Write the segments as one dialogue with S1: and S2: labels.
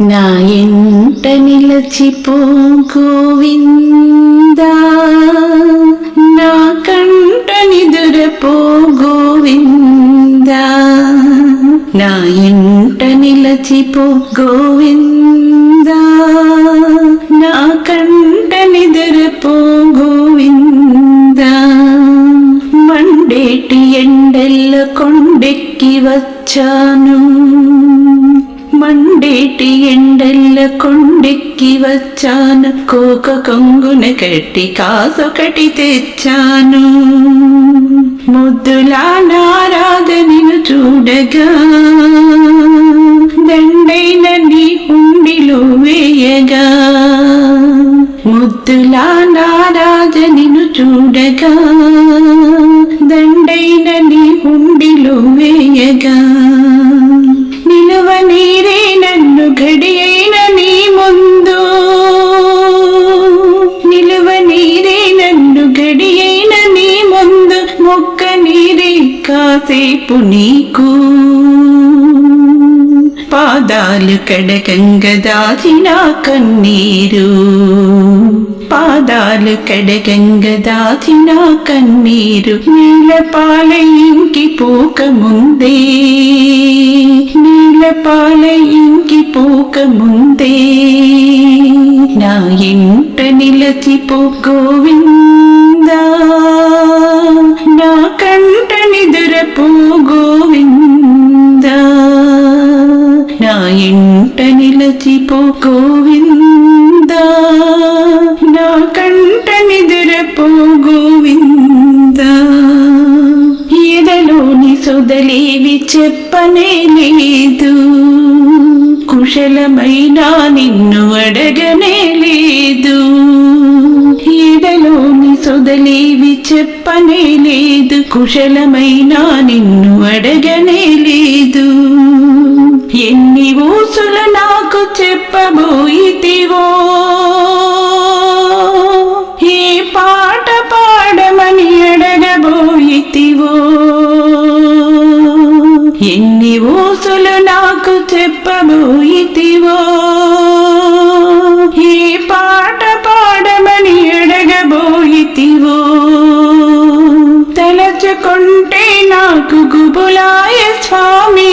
S1: నా ఎంట నిలచిపో గోవిందా. నా కంట నిదురపో గోవిందా. నా ఎంట నిలచిపో గోవిందా. నా కంట నిదురపో గోవిందా. మండేటి ఎండెల్ల కొండెక్కి వచ్చాను. మండేటి ఎండెల్ల కొండెక్కి వచ్చాను కోక కొంగున కట్టి కాసొకటి తెచ్చాను ముద్దులా నారాధనిను చూడగా దండైన నీ హుండిలో వేయగా ముద్దులా నారాధనిను చూడగా దండైన నీ ఉండిలో కాసేపు నీకు. పాదాలు కడకంగ దాచిన కన్నీరు. పాదాలు కడకంగ దాచిన కన్నీరు. నీల పాల పోక ముందే నీల పాల పోక ముందే నా ఇంట నిలచిపో గోవిందా. ఇంట నిలచిపో గోవింద. నా కంట నిదురపో గోవింద. ఎదలోని సొదలేవి చెప్పనే లేదు కుశలమైన నిన్ను అడగనే లేదు ఎదలోని సొదలేవి చెప్పనే లేదు కుశలమైన నిన్ను అడగనే లేదు ఎన్ని ఊసులు నాకు చెప్పబోయితివో ఏ పాట పాడమని అడగబోయితివో ఎన్ని ఊసులు నాకు చెప్పబోయితివో ఏ పాట పాడమని అడగబోయితివో తలచుకుంటే నాకు గుబులాయ స్వామి.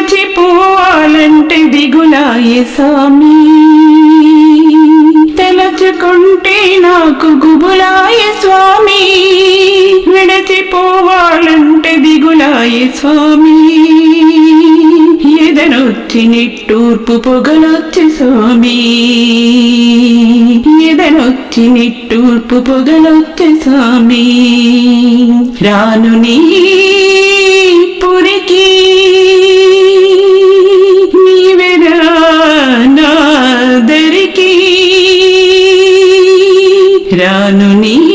S1: విడచిపోవాలంటే దిగులాయ స్వామి తలచుకుంటే నాకు గుబులాయ స్వామి. విడచిపోవాలంటే దిగులాయ స్వామి. ఎదనొచ్చి నిట్టూర్పు పొగలొచ్చి స్వామి. ఎదనొచ్చి నిట్టూర్పు పొగలొచ్చి స్వామి. రాను నీ పురి నాదరికి రాను నీ